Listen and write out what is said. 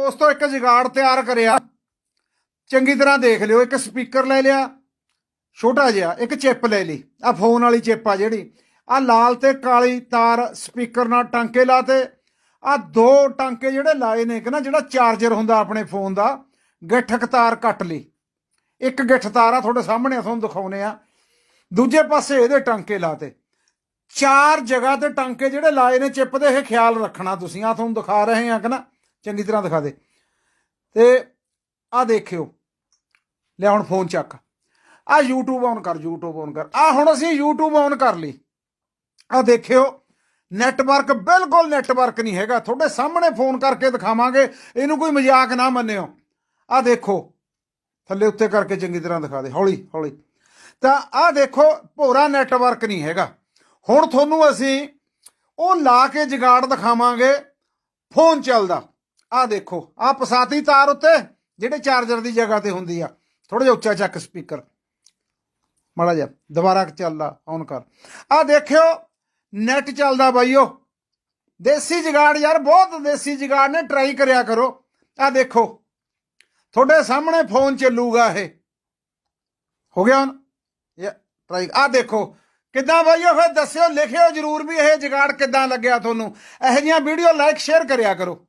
ਦੋਸਤੋ ਇੱਕ ਜੁਗਾੜ ਤਿਆਰ ਕਰਿਆ। ਚੰਗੀ ਤਰ੍ਹਾਂ ਦੇਖ ਲਿਓ ਇੱਕ ਸਪੀਕਰ ਲੈ ਲਿਆ ਛੋਟਾ ਜਿਹਾ ਇੱਕ ਚਿੱਪ ਲੈ ਲਈ। ਆ ਫੋਨ ਵਾਲੀ ਚਿੱਪ ਆ ਜਿਹੜੀ। ਆ ਲਾਲ ਤੇ ਕਾਲੀ ਤਾਰ ਸਪੀਕਰ ਨਾਲ ਟਾਂਕੇ ਲਾਤੇ। ਆ ਦੋ ਟਾਂਕੇ ਜਿਹੜੇ ਲਾਏ ਨੇ ਕਿ ਨਾ ਜਿਹੜਾ ਚਾਰਜਰ ਹੁੰਦਾ ਆਪਣੇ ਫੋਨ ਦਾ ਗਿੱਠਕ ਤਾਰ ਕੱਟ ਲਈ। ਇੱਕ ਗਿੱਠ ਤਾਰ ਆ ਤੁਹਾਡੇ ਸਾਹਮਣੇ ਆ, ਤੁਹਾਨੂੰ ਦਿਖਾਉਨੇ ਆ। ਦੂਜੇ ਪਾਸੇ ਇਹਦੇ ਟਾਂਕੇ ਲਾਤੇ। ਚਾਰ ਜਗ੍ਹਾ ਤੇ ਟਾਂਕੇ ਜਿਹੜੇ ਲਾਏ ਨੇ ਚਿੱਪ ਦੇ ਇਹ ਖਿਆਲ ਰੱਖਣਾ ਤੁਸੀਂ। ਆ ਤੁਹਾਨੂੰ ਦਿਖਾ ਰਹੇ ਆ ਕਿ ਨਾ। ਚੰਗੀ ਤਰ੍ਹਾਂ ਦਿਖਾ ਦੇ। ਤੇ ਆ ਦੇਖਿਓ। ਲੈ ਹੁਣ ਫੋਨ ਚੱਕ। ਆ YouTube ਔਨ ਕਰ, YouTube ਔਨ ਕਰ। ਆ ਹੁਣ ਅਸੀਂ YouTube ਔਨ ਕਰ ਲਈ। ਆ ਦੇਖਿਓ। ਨੈਟਵਰਕ ਬਿਲਕੁਲ ਨੈਟਵਰਕ ਨਹੀਂ ਹੈਗਾ। ਤੁਹਾਡੇ ਸਾਹਮਣੇ ਫੋਨ ਕਰਕੇ ਦਿਖਾਵਾਂਗੇ। ਇਹਨੂੰ ਕੋਈ ਮਜ਼ਾਕ ਨਾ ਮੰਨਿਓ। ਆ ਦੇਖੋ। ਥੱਲੇ ਉੱਤੇ ਕਰਕੇ ਚੰਗੀ ਤਰ੍ਹਾਂ ਦਿਖਾ ਦੇ। ਹੌਲੀ ਹੌਲੀ। ਤਾਂ ਆ ਦੇਖੋ, ਭੋਰਾ ਨੈਟਵਰਕ ਨਹੀਂ ਹੈਗਾ। ਹੁਣ ਤੁਹਾਨੂੰ ਅਸੀਂ ਉਹ ਲਾ ਕੇ ਜਗਾੜ ਦਿਖਾਵਾਂਗੇ। ਫੋਨ ਚੱਲਦਾ। ਆ ਦੇਖੋ ਆ ਪਸਾਤੀ ਤਾਰ ਉੱਤੇ, ਜਿਹੜੇ ਚਾਰਜਰ ਦੀ ਜਗ੍ਹਾ ਤੇ ਹੁੰਦੀ ਆ। ਥੋੜਾ ਜਿਹਾ ਉੱਚਾ ਚੱਕ ਸਪੀਕਰ ਮਾੜਾ ਜਿਹਾ, ਦੁਬਾਰਾ ਚੱਲਦਾ ਔਨ ਕਰ। ਆ ਦੇਖਿਓ ਨੈਟ ਚੱਲਦਾ ਬਾਈਓ। ਦੇਸੀ ਜਗਾੜ ਯਾਰ, ਬਹੁਤ ਦੇਸੀ ਜਗਾੜ ਨੇ ਟਰਾਈ ਕਰਿਆ ਕਰੋ। ਆ ਦੇਖੋ, ਤੁਹਾਡੇ ਸਾਹਮਣੇ ਫੋਨ ਚੱਲੂਗਾ ਇਹ। ਹੋ ਗਿਆ ਹੁਣ? ਇਹ ਟਰਾਈ ਆ ਦੇਖੋ, ਕਿੱਦਾਂ ਬਾਈਓ, ਫਿਰ ਦੱਸਿਓ, ਲਿਖਿਓ ਜਰੂਰ ਵੀ ਇਹ ਜਗਾੜ ਕਿੱਦਾਂ ਲੱਗਿਆ ਤੁਹਾਨੂੰ। ਇਹੋ ਜਿਹੀਆਂ ਵੀਡੀਓ ਲਾਈਕ ਸ਼ੇਅਰ ਕਰਿਆ ਕਰੋ।